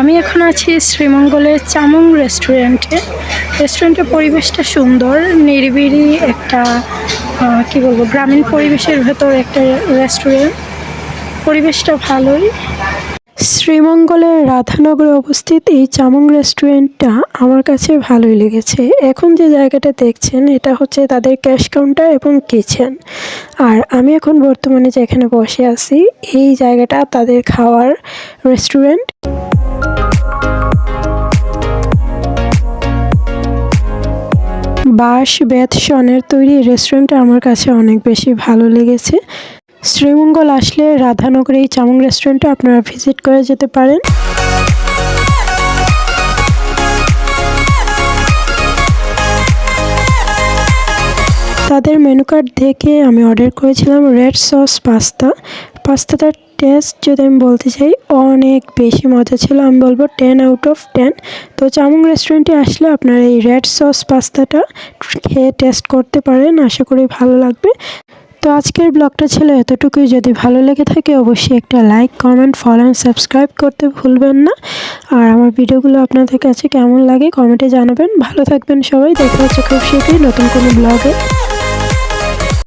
আমি এখন আছি শ্রীমঙ্গলের চামুং রেস্টুরেন্টে। রেস্টুরেন্টের পরিবেশটা সুন্দর, নিরিবিলি একটা কি বলব, গ্রামীণ পরিবেশের ভেতর একটা রেস্টুরেন্ট। পরিবেশটা ভালোই। শ্রীমঙ্গলের রাধানগরে অবস্থিত এই চামং রেস্টুরেন্টটা আমার কাছে ভালোই লেগেছে। এখন যে জায়গাটা দেখছেন, এটা হচ্ছে তাদের ক্যাশ কাউন্টার এবং কিচেন। আর আমি এখন বর্তমানে যেখানে বসে আছি, এই জায়গাটা তাদের খাওয়ার রেস্টুরেন্ট। বাঁশ বেত, সনের তৈরি রেস্টুরেন্টটা আমার কাছে অনেক বেশি ভালো লেগেছে। শ্রীমঙ্গল আসলে রাধানগরে এই চামং রেস্টুরেন্টে আপনারা ভিজিট করে যেতে পারেন। তাদের মেনু কার্ড দেখে আমি অর্ডার করেছিলাম রেড সস পাস্তা পাস্তাটার টেস্ট যদি আমি বলতে চাই, অনেক বেশি মজা ছিল। আমি বলব টেন আউট অফ টেন তো চামং রেস্টুরেন্টে আসলে আপনারা এই রেড সস পাস্তাটা খেয়ে টেস্ট করতে পারেন। আশা করি ভালো লাগবে। তো আজকের ব্লগটা ছিল এতটুকুই। যদি ভালো লেগে থাকে, অবশ্যই একটা like comment follow and subscribe করতে ভুলবেন না। আর আমার ভিডিওগুলো আপনাদের কাছে কেমন লাগে কমেন্টে জানাবেন। ভালো থাকবেন সবাই। দেখা হচ্ছে খুব শীঘ্রই নতুন কোনো ব্লগে